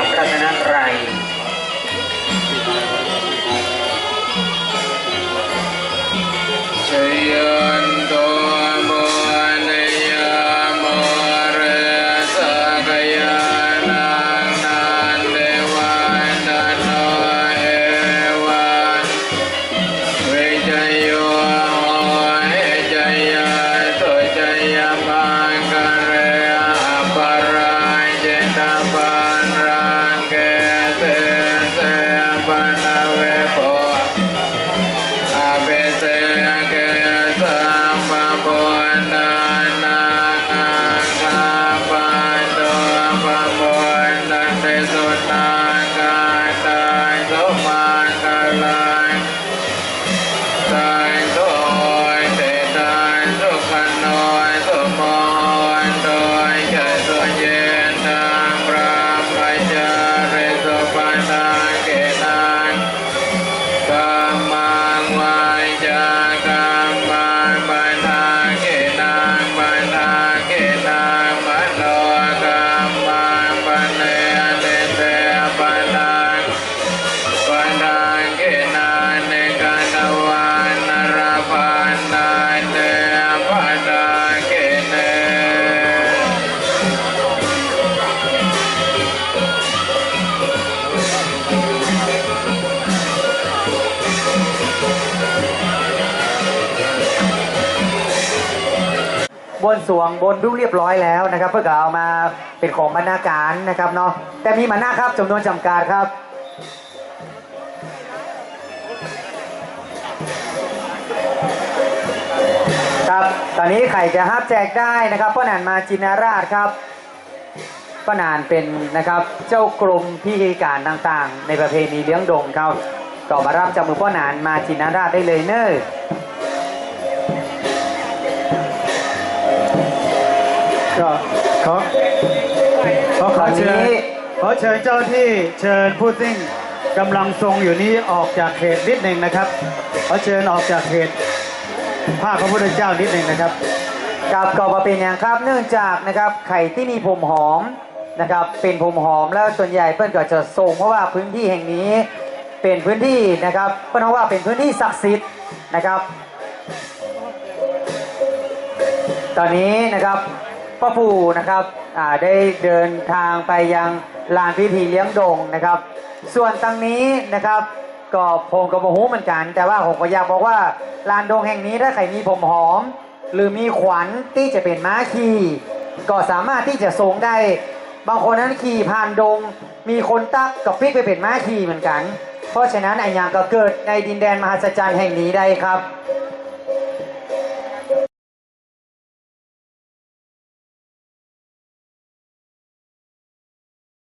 ามรัตนตรัยช นาคังคาปันโตปะปุณณะเตสุตังกา บนสวงบนรูปเรียบร้อยแล้วนะครับ เพื่อเอามาเป็นของบรรณาการนะครับเนาะแต่มีมาหน้าครับจำนวนจำกัดครับครับตอนนี้ไข่จะฮับแจกได้นะครับพ่อหนานมาจินาราชครับพ่อหนานเป็นนะครับเจ้ากรมพิธีการต่างๆ ในประเพณีเลี้ยงดงครับก็มารับจากมือพ่อหนานมาจินาราชได้เลยเนอะ ก็ขอขอขอเชิญขอเชิญเจ้าที่เชิญผู้ซิ่งกำลังทรงอยู่นี้ออกจากเขตนิดหนึ่งนะครับ ขอเชิญออกจากเขตภาคพระพุทธเจ้านิดหนึ่งนะครับกับกอบเป็นอย่างครับ เนื่องจากนะครับไข่ที่มีผมหอมนะครับ เป็นผมหอมแล้วส่วนใหญ่เพื่อนก็จะส่งเพราะว่าพื้นที่แห่งนี้เป็นพื้นที่นะครับเพื่อนว่าเป็นพื้นที่ศักดิ์สิทธิ์นะครับ ตอนนี้นะครับ พ่อปู่นะครับได้เดินทางไปยังลานพิธีเลี้ยงดงนะครับ ส่วนตังนี้นะครับก็ผมกับโมหูเหมือนกัน แต่ว่าผมก็อยากบอกว่าลานดงแห่งนี้ถ้าใครมีผมหอม หรือมีขวัญที่จะเป็นม้าขี่ก็สามารถที่จะทรงได้ บางคนนั้นขี่ผ่านดง มีคนตักกับพลิกไปเป็นม้าขี่เหมือนกัน เพราะฉะนั้นไอ้ยางก็เกิดในดินแดนมหัศจรรย์แห่งนี้ได้ครับ